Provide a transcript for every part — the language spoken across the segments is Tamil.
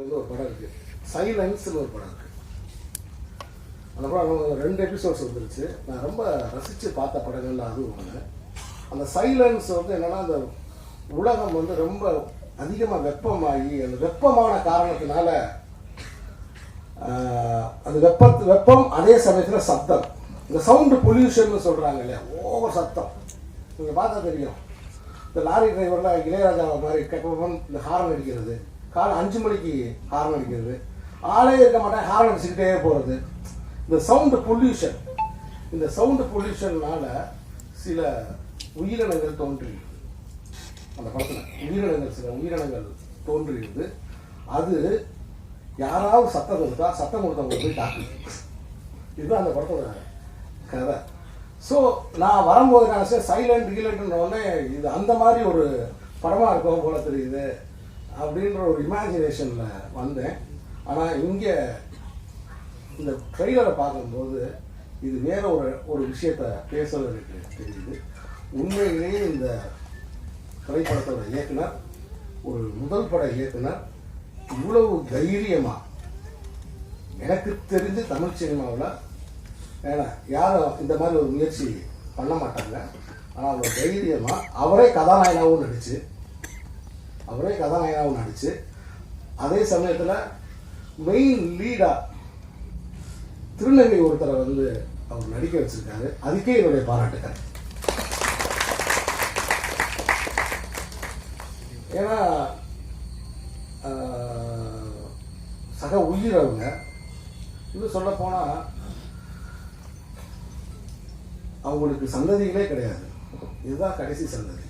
ஒரு படம் இருக்கு. சைலன்ஸ்னு ஒரு படம் இருக்கு. அந்த படம் ரெண்டு எபிசோட்ஸ் வந்துருச்சு. நான் ரொம்ப ரசித்து பார்த்த படங்கள்ல அதுவும் ஒன்று அந்த சைலன்ஸ் வந்து என்னன்னா அந்த உலகம் வந்து ரொம்ப அதிகமாக வெப்பமாகி அந்த வெப்பமான காரணத்தினால அந்த வெப்பத்து வெப்பம் அதே சமயத்தில் சத்தம் இந்த சவுண்டு பொல்யூஷன் சொல்கிறாங்க இல்லையா? ஓவர் சத்தம் நீங்கள் பார்த்தா தெரியும். இந்த லாரி டிரைவர்லாம் இளையராஜா மாதிரி கெட்டவன் இந்த ஹாரன் அடிக்கிறது. காலை அஞ்சு மணிக்கு ஹாரன் அடிக்கிறது. ஆளே இருக்க மாட்டேன் ஹாரன் அடிச்சுக்கிட்டே போகிறது இந்த சவுண்டு பொல்யூஷன் இந்த சவுண்டு பொல்யூஷன்னால சில உயிரினங்கள் தோன்றியது அந்த படத்தில் உயிரினங்கள் சில உயிரினங்கள் தோன்றியது அது யாராவது சத்தம் கொடுத்தா சத்தம் கொடுத்தவங்க போய் தாக்குது இதுதான் அந்த படத்தோட கதை. ஸோ நான் வரும்போது நான் சைலண்ட் கீலண்ட்ன உடனே இது அந்த மாதிரி ஒரு படமாக இருக்கும் போல தெரியுது. அப்படின்ற ஒரு இமேஜினேஷனில் வந்தேன். ஆனால் இங்கே இந்த ட்ரெய்லரை பார்க்கும்போது இது வேற ஒரு ஒரு விஷயத்த பேசுவதற்கு தெரியுது. உண்மையிலேயே இந்த திரைப்படத்தோட இயக்குனர் ஒரு முதல் பட இயக்குனர் இவ்வளவு தைரியமாக எனக்கு தெரிஞ்சு தமிழ் சினிமாவில் ஏன்னா யாரும் இந்த மாதிரி ஒரு முயற்சி பண்ண மாட்டாங்க. ஆனால் அவர் தைரியமாக அவரே கதாநாயகாவும் நடிச்சு அவரே கதாநாயகாவும் நடிச்சு அதே சமயத்தில் மெயின் லீடாக திருநங்கை ஒருத்தரை வந்து அவர் நடிக்க வச்சிருக்காரு. அதுக்கே என்னுடைய பாராட்டுக்கார் ஏன்னா சக உயிர் அவங்க இன்னும் சொல்ல போனால் அவங்களுக்கு சந்ததிகளே கிடையாது. இதுதான் கடைசி சந்ததி.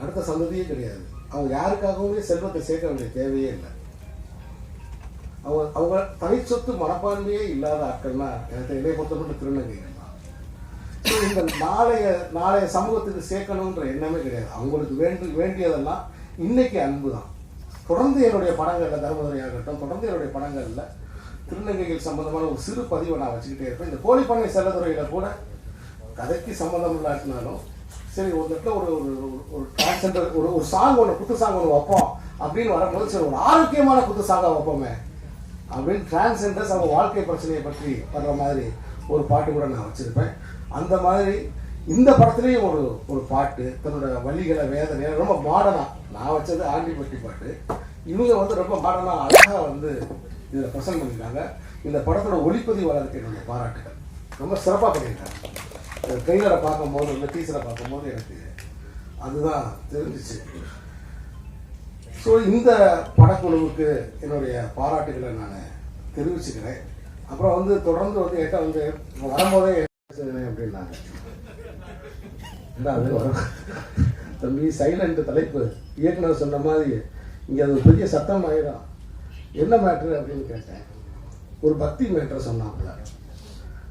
அடுத்த சந்ததியே கிடையாது. அவங்க யாருக்காகவுமே செல்வத்தை சேர்க்க வேண்டிய தேவையே இல்லை. அவங்க அவங்க சொத்து மனப்பான்மையே இல்லாத ஆட்கள்னா எனக்கு இதை பொறுத்தப்பட்ட திருநங்கைகள் தான். இந்த நாளைய நாளைய சமூகத்துக்கு சேர்க்கணுன்ற எண்ணமே கிடையாது. அவங்களுக்கு வேண்டு வேண்டியதெல்லாம் இன்னைக்கு அன்பு தான். தொடர்ந்து என்னுடைய படங்களில் தர்மதுரையாகட்டும் தொடர்ந்து என்னுடைய படங்களில் திருநங்கைகள் சம்பந்தமான ஒரு சிறு பதிவை நான் வச்சுக்கிட்டே இருப்பேன். இந்த கோழிப்பண்ணை செல்லத்துறையில் கூட கதைக்கு சம்மந்தம் இல்லாட்டினாலும் சரி ஒரு இடத்துல ஒரு ஒரு ஒரு- ஒரு டிரான்ஸ்ஜெண்டர் ஒரு ஒரு சாங் ஒன்று குத்து சாங் ஒன்று வைப்போம். அப்படின்னு வரும்போது சரி ஒரு ஆரோக்கியமான குத்து சாங்காக வைப்போமே. அப்படின்னு டிரான்ஸ்ஜெண்டர்ஸ் அவங்க வாழ்க்கை பிரச்சனையை பற்றி வர்ற மாதிரி ஒரு பாட்டு கூட நான் வச்சுருப்பேன். அந்த மாதிரி இந்த படத்துலேயும் ஒரு ஒரு பாட்டு தன்னோட வழிகளை வேதனை ரொம்ப மாடனாக நான் வச்சது ஆண்டிப்பட்டி பாட்டு இவங்க வந்து ரொம்ப மாடனாக அழகாக வந்து இதில் பிரசங்க பண்ணியிருக்காங்க. இந்த படத்தோட ஒளிப்பதிவாளருக்கு என்னுடைய பாராட்டுகள். ரொம்ப சிறப்பாக பண்ணியிருக்காங்க. ட்ரெய்லரை பார்க்கும்போது இல்லை டீச்சரை பார்க்கும்போது எனக்கு அதுதான் தெரிஞ்சிச்சு. ஸோ இந்த படக்குழுவுக்கு என்னுடைய பாராட்டுகளை நான் தெரிவிச்சுக்கிறேன். அப்புறம் வந்து தொடர்ந்து வந்து என்கிட்ட வந்து வரும்போதே அப்படின்னாங்க. என்ன அது? வரும் தம்பி சைலண்ட் தலைப்பு. இயக்குனர் சொன்ன மாதிரி இங்கே அது ஒரு பெரிய சத்தம் ஆயிடும் என்ன மேட்ரு அப்படின்னு கேட்டேன். ஒரு பக்தி மேட்ரு சொன்னாப்புல.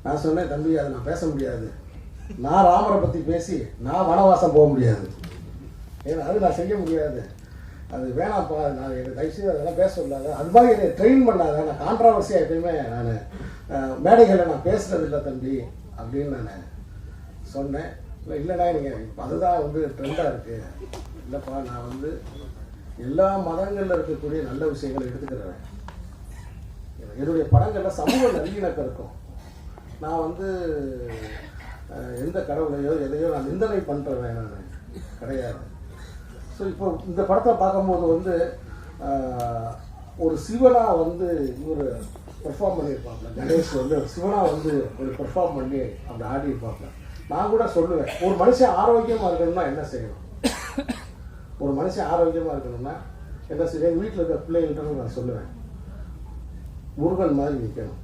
நான் சொன்னேன் தம்பி அதை நான் பேச முடியாது. நான் ராமரை பற்றி பேசி நான் வனவாசம் போக முடியாது. ஏன்னா அது நான் செய்ய முடியாது. அது வேணாம்ப்பா நான் எனக்கு தயவுசெய்து அதெல்லாம் பேச சொல்லாத. அது மாதிரி என்னை ட்ரெயின் பண்ணாத. நான் கான்ட்ரவர்சியாக எப்பயுமே நான் மேடைகளை நான் பேசுறது இல்லை தம்பி அப்படின்னு நான் சொன்னேன். இல்லை இல்லைடா நீங்கள் இப்போ அதுதான் வந்து ட்ரெண்டாக இருக்குது இல்லைப்பா நான் வந்து எல்லா மதங்களில் இருக்கக்கூடிய நல்ல விஷயங்களை எடுத்துக்கிறேன். என்னுடைய படங்களில் சமூக நல்லிணக்கம் இருக்கும். நான் வந்து எந்த கடவுளையோ எதையோ நான் நிந்தனை பண்ணுறேன் நான். கிடையாது. ஸோ இப்போ இந்த படத்தை பார்க்கும்போது வந்து ஒரு சிவனாக வந்து இவர் பெர்ஃபார்ம் பண்ணியிருப்பாங்க கணேஷ் வந்து சிவனாக வந்து ஒரு பெர்ஃபார்ம் பண்ணி அப்படி ஆடி இருப்பாங்க நான் கூட சொல்லுவேன் ஒரு மனுஷன் ஆரோக்கியமாக இருக்கணும்னா என்ன செய்யணும்? ஒரு மனுஷன் ஆரோக்கியமாக இருக்கணும்னா என்ன செய்ய எங்கள் வீட்டில் இருக்க பிள்ளைகள்கிட்ட நான் சொல்லுவேன் முருகன் மாதிரி நிற்கணும்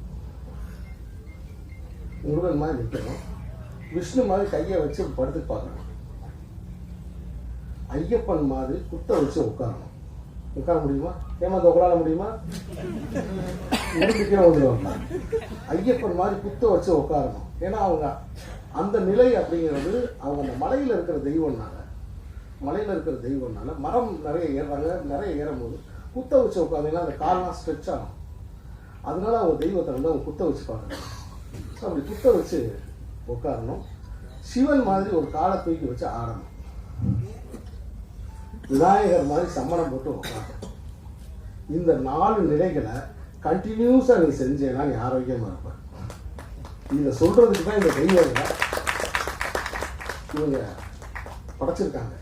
முருகன் மாதிரி நிற்கணும் விஷ்ணு மாதிரி கையை வச்சு படுத்து பார்க்கணும். ஐயப்பன் மாதிரி குத்த வச்சு உட்காரணும். உட்கார முடியுமா? ஏமாத்த உட்கார முடியுமா? உருண்டுக்கே வந்துடுவாங்க ஐயப்பன் மாதிரி குத்த வச்சு உட்காரணும். ஏன்னா அவங்க அந்த நிலை அப்படிங்கிறது அவங்க அந்த மலையில் இருக்கிற தெய்வம்னால மலையில் இருக்கிற தெய்வம்னால மரம் நிறைய ஏறுறாங்க நிறைய ஏறும்போது குத்த வச்சு உட்காந்தீங்கன்னா அந்த கால்லாம் ஸ்ட்ரெச் ஆகும். அதனால அவங்க தெய்வத்தை வந்து அவங்க குத்த வச்சு பார்க்கணும். அப்படி குத்த வச்சு உட்காரணும். சிவன் மாதிரி ஒரு காலை தூக்கி வச்சு ஆடணும். விநாயகர் மாதிரி சம்மணம் போட்டு உட்காரணும். இந்த நாலு நிலைகளை கண்டினியூஸாக நீ செஞ்சேன்னா நீ ஆரோக்கியமாக இருப்ப. இதை சொல்கிறதுக்கு தான் இந்த தெய்வங்களை இவங்க படைச்சிருக்காங்க.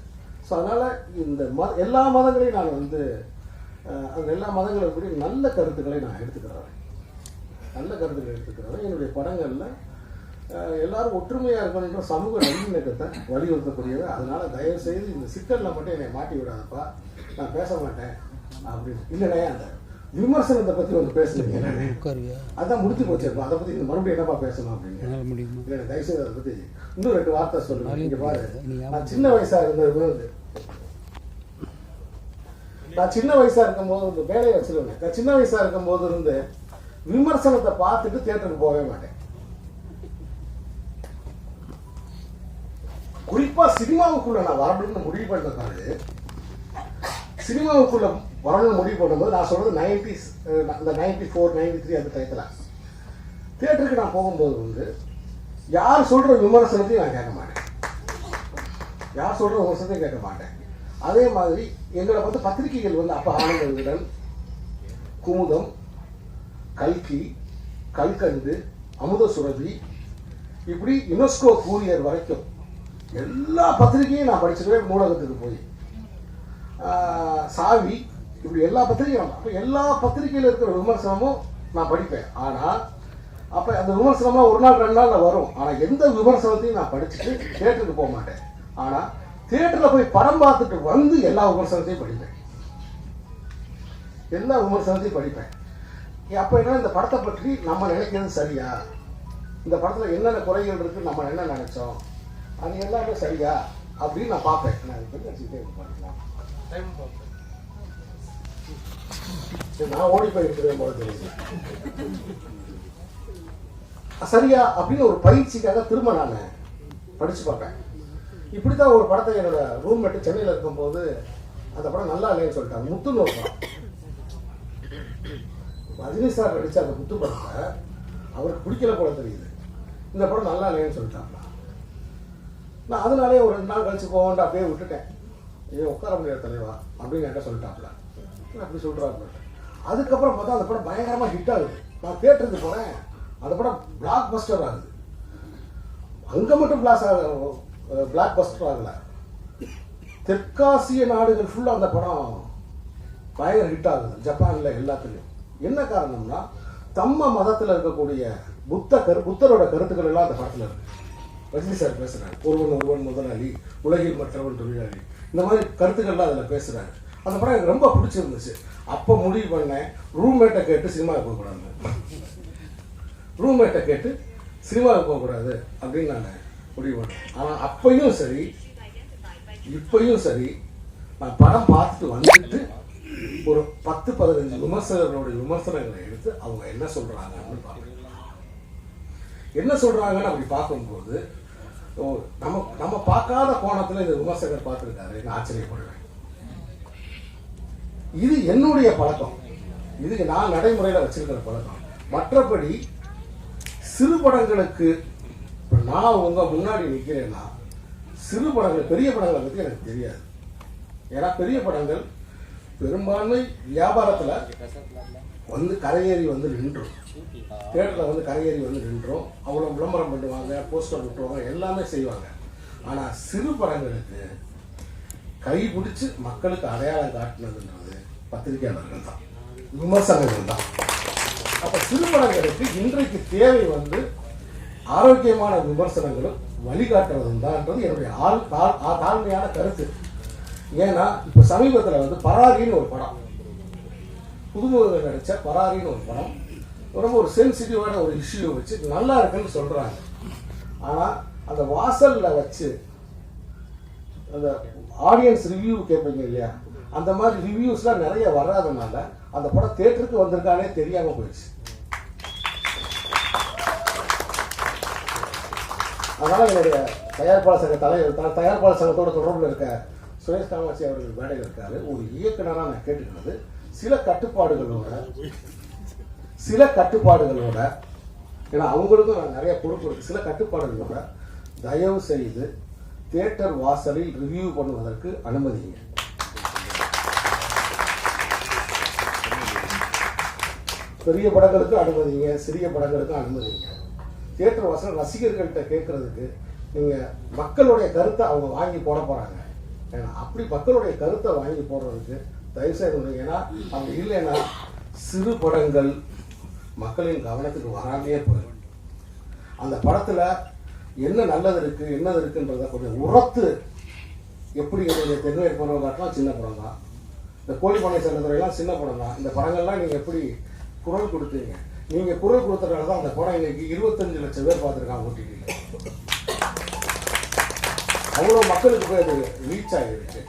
ஸோ அதனால் இந்த மத எல்லா மதங்களையும் நான் வந்து அந்த எல்லா மதங்களும் கூட நல்ல கருத்துக்களை நான் எடுத்துக்கிறேன். நல்ல கருத்துக்களை எடுத்துக்கிறேன். என்னுடைய படங்களில் எல்லாரும் ஒற்றுமையாக இருக்கணுன்ற சமூக நல்லிணக்கத்தை வலியுறுத்தக்கூடியது. அதனால தயவு செய்து இந்த சிக்கலில் மட்டும் என்னை மாட்டி விடாதப்பா. நான் பேச மாட்டேன் அப்படின்னு. இல்லைண்ணே அந்த விமர்சனத்தை பற்றி வந்து பேசுனீங்க அதான் முடிச்சு போச்சிருப்பா. அதை பற்றி இந்த மறுபடியும் என்னப்பா பேசணும் அப்படின்னு. இல்லை தயவுசெய்து அதை பற்றி இன்னும் ரெண்டு வார்த்தை சொல்லுங்க. இங்க பாரு. நான் சின்ன வயசா இருந்தது வந்து நான் சின்ன வயசா இருக்கும்போது இந்த வேலையை வச்சிருவேன் நான் சின்ன வயசா இருக்கும்போது இருந்து விமர்சனத்தை பார்த்துட்டு தியேட்டருக்கு போகவே மாட்டேன். குறிப்பாக சினிமாவுக்குள்ள நான் வரணும்னு முடிவு பிறகு சினிமாவுக்குள்ள வரணும்னு முடிவு பண்ணும்போது நான் சொல்றது நைன்டிஸ் அந்த நைன்டி ஃபோர் நைன்டி த்ரீ அந்த டயத்தில் தியேட்டருக்கு நான் போகும்போது வந்து யார் சொல்ற விமர்சனத்தையும் நான் கேட்க மாட்டேன். யார் சொல்ற விமர்சனத்தையும் கேட்க மாட்டேன். அதே மாதிரி எங்களை வந்து பத்திரிகைகள் வந்து அப்போ ஆனந்த விகடன் குமுதம் கல்கி கல்கந்து அமுத சுரபி இப்படி யுனெஸ்கோ கூரியர் வரைக்கும் எல்லா பத்திரிகையும் நான் படிச்சிருவேன் நூலகத்துக்கு போய். சாவி இப்படி எல்லா பத்திரிகையும் அப்போ எல்லா பத்திரிகையில் இருக்கிற விமர்சனமும் நான் படிப்பேன். ஆனால் அப்போ அந்த விமர்சனமாக ஒரு நாள் ரெண்டு நாளில் வரும். ஆனால் எந்த விமர்சனத்தையும் நான் படிச்சுட்டு தேட்டருக்கு போக மாட்டேன். ஆனால் தேட்டரில் போய் படம் பார்த்துட்டு வந்து எல்லா விமர்சனத்தையும் படிப்பேன். எல்லா விமர்சனத்தையும் படிப்பேன். அப்போ என்ன இந்த படத்தை பற்றி நம்ம நினைக்கிறது சரியா? இந்த படத்தில் என்னென்ன குறைகள் இருக்குன்னு நம்ம என்ன நினைச்சோம்? அது எல்லாமே சரியா அப்படின்னு நான் பார்ப்பேன். நான் இதை பத்தி வச்சுக்கிட்டே. சரி, நான் ஓடி போய் இருக்கிறேன் போல தெரியுது. சரியா அப்படின்னு ஒரு பயிற்சிக்காக திரும்ப நான் படிச்சு பார்ப்பேன். இப்படித்தான் ஒரு படத்தை என்னோட ரூம்மேட்டு சென்னையில் இருக்கும்போது அந்த படம் நல்லா இல்லைன்னு சொல்லிட்டாங்க முத்துன்னு ஒரு படம். ரஜினி சார் நடிச்ச அந்த முத்து படத்தை அவருக்கு பிடிக்கல போல தெரியுது. இந்த படம் நல்லா இல்லைன்னு சொல்லிட்டாங்க நான் அதனாலே ஒரு ரெண்டு நாள் கழிச்சு போவோன்ட்டு அப்படியே விட்டுட்டேன். ஏன் உட்கார முடியாது தலைவா அப்படின்னு என்கிட்ட சொல்லிட்டாப்ல. அப்படி சொல்கிறாங்க அதுக்கப்புறம் பார்த்தா அந்த படம் பயங்கரமாக ஹிட் ஆகுது. நான் தேட்டருக்கு போனேன் அந்த படம் பிளாக் பஸ்டர் ஆகுது. அங்கே மட்டும் பிளாஸ் ஆக பிளாக் பஸ்டர் ஆகலை. தெற்காசிய நாடுகள் ஃபுல்லாக அந்த படம் பயங்கர ஹிட் ஆகுது. ஜப்பானில் எல்லாத்துலேயும். என்ன காரணம்னா தம்ம மதத்தில் இருக்கக்கூடிய புத்த கரு புத்தரோட கருத்துக்கள் எல்லாம் அந்த படத்தில் இருக்குது ரஜினி சார் பேசுகிறார் ஒருவன் ஒருவன் முதலாளி உலகில் மற்றவன் தொழிலாளி. இந்த மாதிரி கருத்துக்கள்லாம் அதில் பேசுகிறாரு அந்த படம் எனக்கு ரொம்ப பிடிச்சிருந்துச்சு. அப்போ முடிவு பண்ணேன் ரூம்மேட்டை கேட்டு சினிமாவுக்கு போகக்கூடாது ரூம்மேட்டை கேட்டு சினிமாவுக்கு போகக்கூடாது அப்படின்னு நான் முடிவு பண்ணேன். ஆனால் அப்பையும் சரி இப்பயும் சரி நான் படம் பார்த்துட்டு வந்துட்டு ஒரு பத்து பதினஞ்சு விமர்சகர்களுடைய விமர்சனங்களை எடுத்து அவங்க என்ன சொல்கிறாங்கன்னு பார்ப்பேன். என்ன சொல்றாங்கன்னு அப்படி பார்க்கும்போது நம்ம நம்ம பார்க்காத கோணத்துல இந்த விமர்சகர் பார்த்துருக்காரு. ஆச்சரியப்படுவேன். இது என்னுடைய பழக்கம். இது நான் நடைமுறையில் வச்சிருக்கிற பழக்கம். மற்றபடி சிறு படங்களுக்கு நான் உங்க முன்னாடி நிற்கிறேன்னா சிறு படங்கள் பெரிய படங்களை பற்றி எனக்கு தெரியாது. ஏன்னா பெரிய படங்கள் பெரும்பான்மை வியாபாரத்தில் வந்து கரையேறி வந்து நின்றும். தேட்டரில் வந்து கரையேறி வந்து நின்றோம். அவ்வளோ விளம்பரம் பண்ணுவாங்க போஸ்டர் விட்டுருவாங்க எல்லாமே செய்வாங்க. ஆனால் சிறு படங்களுக்கு கை பிடிச்சி மக்களுக்கு அடையாளம் காட்டினதுன்றது பத்திரிகையாளர்கள் தான். விமர்சகர்கள் தான். அப்போ சிறு படங்களுக்கு இன்றைக்கு தேவை வந்து ஆரோக்கியமான விமர்சனங்களும் வழிகாட்டுறதும் தான்ன்றது என்னுடைய ஆள் தாழ் ஆ- தாழ்மையான கருத்து. ஏன்னா இப்போ சமீபத்தில் வந்து பராரின்னு ஒரு படம். புதுமுகத்தில் நடித்த பராரின்னு ஒரு படம். ரொம்ப ஒரு சென்சிட்டிவான ஒரு இஷ்யூ வச்சு நல்லா இருக்குன்னு சொல்றாங்க. ஆனா அந்த வாசல்ல வச்சு அந்த ஆடியன்ஸ் ரிவ்யூ கேட்பீங்க இல்லையா? அந்த மாதிரி ரிவ்யூஸ்லாம் நிறைய வராதனால அந்த படம் தேட்டருக்கு வந்திருக்கானே தெரியாம போயிடுச்சு. அதனால என்னுடைய தயாரிப்பாளர் சங்க தலைவர் தயாரிப்பாளர் சங்கத்தோட தொடர்பில் இருக்க சுரேஷ் காமாட்சி அவர்கள் மேடையில் இருக்காரு ஒரு இயக்குனராக நான் கேட்டுக்கிறது. சில கட்டுப்பாடுகளோட சில கட்டுப்பாடுகளோட ஏன்னா அவங்களுக்கும் நான் நிறைய பொறுப்பு இருக்கு. சில கட்டுப்பாடுகளோட தயவு செய்து தியேட்டர் வாசலில் ரிவ்யூ பண்ணுவதற்கு அனுமதிங்க பெரிய படங்களுக்கும் அனுமதிங்க சிறிய படங்களுக்கும் அனுமதிங்க தியேட்டர் வாசல் ரசிகர்கள்ட்ட கேட்கறதுக்கு நீங்கள் மக்களுடைய கருத்தை அவங்க வாங்கி போட போகிறாங்க அப்படி மக்களுடைய கருத்தை வாங்கி போடுறதுக்கு தயவுசெய்து ஏன்னா அவங்க இல்லைன்னா சிறு படங்கள் மக்களின் கவனத்துக்கு வராமையே போயிடும். அந்த படத்தில் என்ன நல்லது இருக்குது என்னது இருக்குன்றத கொஞ்சம் உரத்து எப்படி என்னுடைய தென்மை படம் காட்டலாம் சின்ன படம் தான். இந்த கோழிப்பானை செல்லத்துறையெல்லாம் சின்ன படம் தான். இந்த படங்கள்லாம் நீங்கள் எப்படி குரல் கொடுத்தீங்க? நீங்கள் குரல் கொடுத்தனால தான் அந்த படம் இன்னைக்கு இருபத்தஞ்சு லட்சம் பேர் பார்த்துருக்காங்க ஓட்டிட்டு அவ்வளோ மக்களுக்கு போய் அது ரீச் ஆகிருச்சு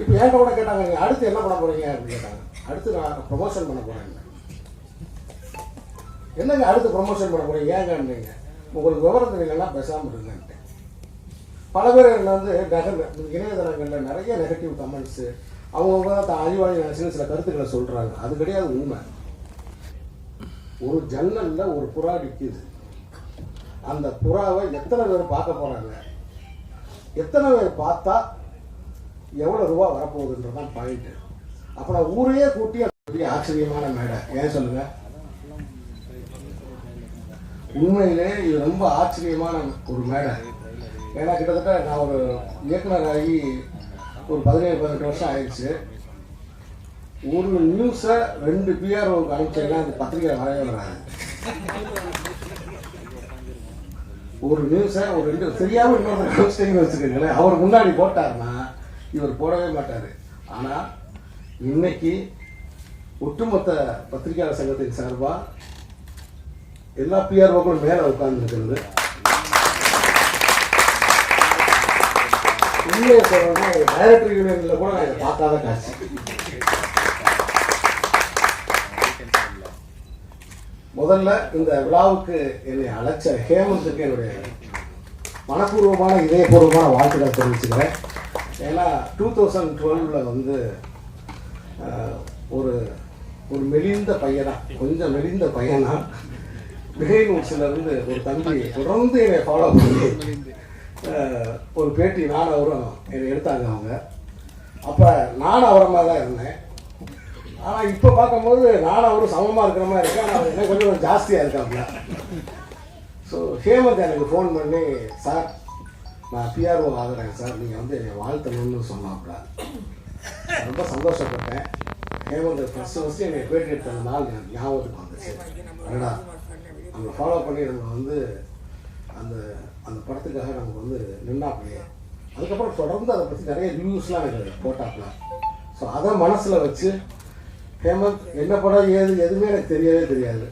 இப்போ ஏன் கூட கேட்டாங்க? நீங்கள் அடுத்து என்ன பண்ண போகிறீங்க அப்படின்னு கேட்டாங்க. அடுத்து நான் ப்ரொமோஷன் பண்ண போகிறேன் என்னங்க அடுத்து ப்ரொமோஷன் பண்ண போகிறீங்க ஏங்கன்றீங்க உங்களுக்கு விவரம் தெரியலன்னா பேசாமல் இருங்கன்ட்டு. பல பேர் என்ன வந்து நகர் இணையதளங்களில் நிறைய நெகட்டிவ் கமெண்ட்ஸு அவங்கவுங்க தான் அறிவாளி நினைச்சு சில கருத்துக்களை சொல்கிறாங்க அது கிடையாது உண்மை. ஒரு ஜன்னலில் ஒரு புறா நிற்கிது அந்த புறாவை எத்தனை பேர் பார்க்க போகிறாங்க எத்தனை பேர் பார்த்தா எவ்வளோ ரூபா வரப்போகுதுன்றது தான் பாயிண்ட்டு அப்போ நான் ஊரையே கூட்டி பெரிய ஆச்சரியமான மேடை. ஏன் சொல்லுங்கள் உண்மையிலே இது ரொம்ப ஆச்சரியமான ஒரு மேடை. ஏன்னா கிட்டத்தட்ட நான் ஒரு இயக்குநராகி ஒரு பதினேழு பதினெட்டு வருஷம் ஆயிடுச்சு. ஒரு நியூஸை ரெண்டு பிஆர்ஓக்கு அனுப்பிச்சேன்னா அந்த பத்திரிகை வரவே வராது. ஒரு நியூஸை ஒரு ரெண்டு தெரியாமல் இன்னொரு அனுப்பிச்சிட்டீங்கன்னு வச்சுக்கோங்களேன் அவர் முன்னாடி போட்டாருன்னா இவர் போடவே மாட்டார். ஆனால் இன்னைக்கு ஒட்டுமொத்த பத்திரிகையாளர் சங்கத்தின் சார்பாக எல்லா பிஆர்ஓக்களும் மேலே உட்கார்ந்துருக்கிறது. உண்மையை சொல்லணும்னா டைரக்டர் யூனியனில் கூட நான் இதை பார்க்காத காட்சி. முதல்ல இந்த விழாவுக்கு என்னை அழைச்ச ஹேமந்துக்கு என்னுடைய மனப்பூர்வமான இதயபூர்வமான வாழ்த்துக்களை தெரிவிச்சுக்கிறேன். ஏன்னா டூ தௌசண்ட் டுவெல்வில் வந்து ஒரு ஒரு மெலிந்த பையனா கொஞ்சம் மெலிந்த பையனா விஜயநூட்ஸில் ஒரு தம்பி தொடர்ந்து என்னை ஃபாலோ பண்ணி ஒரு பேட்டி நானும் அவரும் என்னை எடுத்தாங்க அவங்க. அப்போ நானும் அவரமாக தான் இருந்தேன். ஆனால் இப்போ பார்க்கும்போது நானும் அவரும் சமமாக இருக்கிற மாதிரி இருக்கேன். ஆனால் என்ன கொஞ்சம் ஜாஸ்தியாக இருக்காப்புல. ஸோ ஹேமந்த் எனக்கு ஃபோன் பண்ணி சார் நான் பிஆர்ஓ ஆகிறேன் சார். நீங்கள் வந்து என்னை வாழ்த்தணும்னு சொன்னாப்புல. ரொம்ப சந்தோஷப்பட்டேன். ஹேமந்த் ஃபஸ்ட்டு ஃபஸ்ட்டு என்னை பேட்டி எடுத்த அந்த நாள் எனக்கு ஞாபகத்துக்கு வந்துச்சு. அடடா. அவங்க ஃபாலோ பண்ணி நம்ம வந்து அந்த அந்த படத்துக்காக நமக்கு வந்து நின்னாப்பிலே அதுக்கப்புறம் தொடர்ந்து அதை பற்றி நிறைய ரிவ்யூஸ்லாம் எனக்கு போட்டாப்புல. ஸோ அதை மனசில் வச்சு ஹேமந்த் என்ன படம் ஏது எதுவுமே எனக்கு தெரியவே தெரியாது.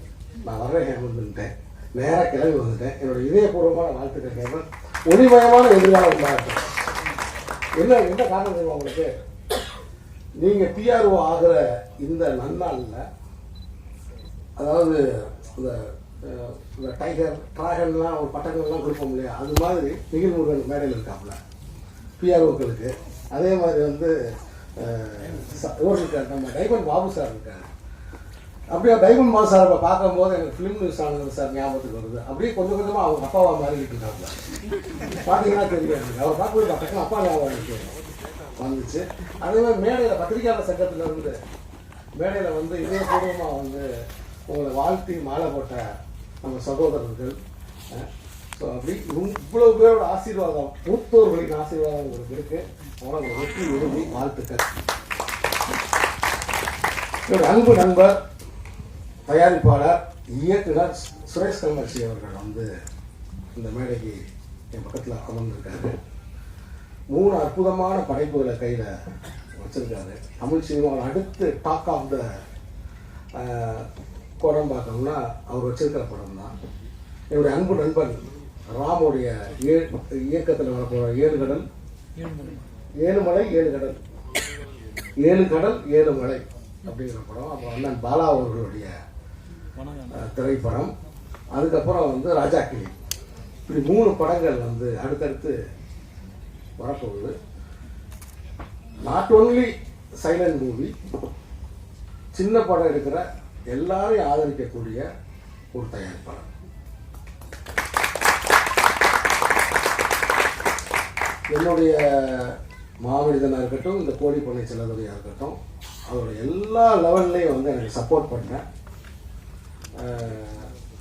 நான் வர்றேன் ஹேமந்த்ன்ட்டேன் நேராக கிளம்பி வந்துட்டேன். என்னோட இதயபூர்வமான வாழ்த்துக்கள் ஹேமந்த். ஒளிமயமான எதிர்காலம் உண்டாகட்டும். என்ன என்ன காரணம் தெரியுமா உங்களுக்கு? நீங்கள் பிஆர்ஓ ஆகிற இந்த நன்னாளில் அதாவது இந்த இந்த டைகர் டிராகன்லாம் ஒரு பட்டங்கள்லாம் கொடுப்போம் இல்லையா? அது மாதிரி நிகில் முருகன் மேடையில் இருக்காப்புல பிஆர்ஓக்களுக்கு அதே மாதிரி வந்து இவர் இருக்கார் நம்ம டைமண்ட் பாபு சார் இருக்கார். அப்படியே டைமண்ட் பாபு சார் பார்க்கும்போது எனக்கு ஃபிலிம் நியூஸ் ஆனது சார் ஞாபகத்துக்கு வருது. அப்படியே கொஞ்சம் கொஞ்சமாக அவங்க அப்பாவாக மாறிக்கிட்டு இருக்காங்க பார்த்தீங்கன்னா தெரியாது அவர் பார்க்கும்போது பக்கத்தில் அப்பா ஞாபகம் எனக்கு வந்துச்சு. அதே மாதிரி மேடையில் பத்திரிகையாளர் சங்கத்தில் இருந்து மேடையில் வந்து இதயபூர்வமாக வந்து உங்களை வாழ்த்தி மாலை போட்ட நம்ம சகோதரர்கள் அப்படி இவ்வளோ இவ்வளவு பேரோட ஆசீர்வாதம் மூத்தோர்களின் ஆசீர்வாதம் உங்களுக்கு இருக்கு. உங்களை வெற்றி விரும்பி வாழ்த்துக்கள். என்னோட அன்பு நண்பர் தயாரிப்பாளர் இயக்குனர் சுரேஷ் கமர்ஷி அவர்கள் வந்து இந்த மேடைக்கு என் பக்கத்தில் அமர்ந்திருக்காரு. மூணு அற்புதமான படைப்புகளை கையில் வச்சிருக்காரு. தமிழ் சினிமாவில் அடுத்து டாக் ஆஃப் த படம் பார்த்தோம்னா அவர் வச்சிருக்கிற படம் தான் என்னுடைய அன்பு நண்பன் ராமுடைய இயக்கத்தில் வரப்போகிற ஏழு கடல். ஏழு மலை ஏழு கடல். ஏழு கடல் ஏழு மலை அப்படிங்கிற படம். அப்புறம் அண்ணன் பாலா அவர்களுடைய திரைப்படம். அதுக்கப்புறம் வந்து ராஜா கிளி. இப்படி மூணு படங்கள் வந்து அடுத்தடுத்து வரப்போகுது. நாட் ஓன்லி சைலண்ட் மூவி சின்ன படம் இருக்கிற எல்லாரையும் ஆதரிக்கக்கூடிய ஒரு தயாரிப்பாளர். என்னுடைய மாமனிதனாக இருக்கட்டும் இந்த கோழி பண்ணை செல்லதுறையாக இருக்கட்டும் அதோட எல்லா லெவல்லையும் வந்து எனக்கு சப்போர்ட் பண்ணேன்.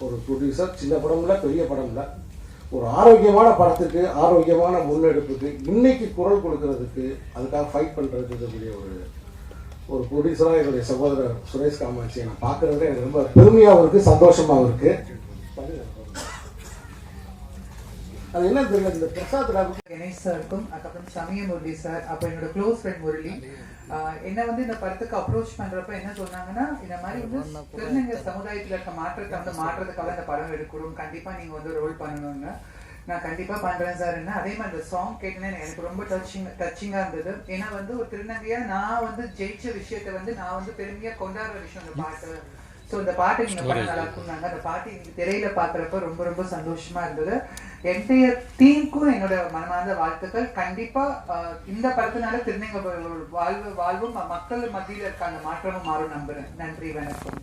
ஒரு ப்ரொடியூசர் சின்ன படம்ல பெரிய படம்ல ஒரு ஆரோக்கியமான படத்துக்கு ஆரோக்கியமான முன்னெடுப்புக்கு இன்னைக்கு குரல் கொடுக்கறதுக்கு அதுக்காக ஃபைட் பண்ணுறதுக்கு இருக்கக்கூடிய ஒரு ஒரு ப்ரொடியூசராக என்னுடைய சகோதரர் சுரேஷ் காமாட்சியை நான் பார்க்குறதுல எனக்கு ரொம்ப பெருமையாகவும் இருக்குது சந்தோஷமாகவும் இருக்குது அது என்ன தெரியல இந்த பிரசாத் ராகு? கணேஷ் சாருக்கும் அதுக்கப்புறம் சமய முரளி சார் அப்போ என்னோட க்ளோஸ் ஃப்ரெண்ட் முரளி. என்ன வந்து இந்த படத்துக்கு அப்ரோச் பண்றப்ப என்ன சொன்னாங்கன்னா இந்த மாதிரி வந்து திருநங்கை சமுதாயத்துல இருக்க மாற்றத்தை வந்து மாற்றத்துக்காக இந்த படம் எடுக்கணும். கண்டிப்பா நீங்க வந்து ரோல் பண்ணணுங்க. நான் கண்டிப்பா பண்றேன் சார் என்ன. அதே மாதிரி இந்த சாங் கேட்டேன்னா எனக்கு ரொம்ப டச்சிங் டச்சிங்கா இருந்தது. ஏன்னா வந்து ஒரு திருநங்கையா நான் வந்து ஜெயிச்ச விஷயத்தை வந்து நான் வந்து பெருமையா கொண்டாடுற விஷயம் இந்த பாட்டு. ஸோ இந்த பாட்டு நீங்க பண்ண நல்லா இருக்கும்னாங்க அந்த பாட்டு திரையில பாக்குறப்ப ரொம்ப ரொம்ப சந்தோஷமா இருந்தது. என்டையர் டீமுக்கும் என்னோட மனமார்ந்த வாழ்த்துக்கள். கண்டிப்பா இந்த படத்தினால திருநங்கை வாழ்வு வாழ்வும் மக்கள் மத்தியில இருக்க அந்த மாற்றமும் மாறும் நம்புறேன். நன்றி வணக்கம்.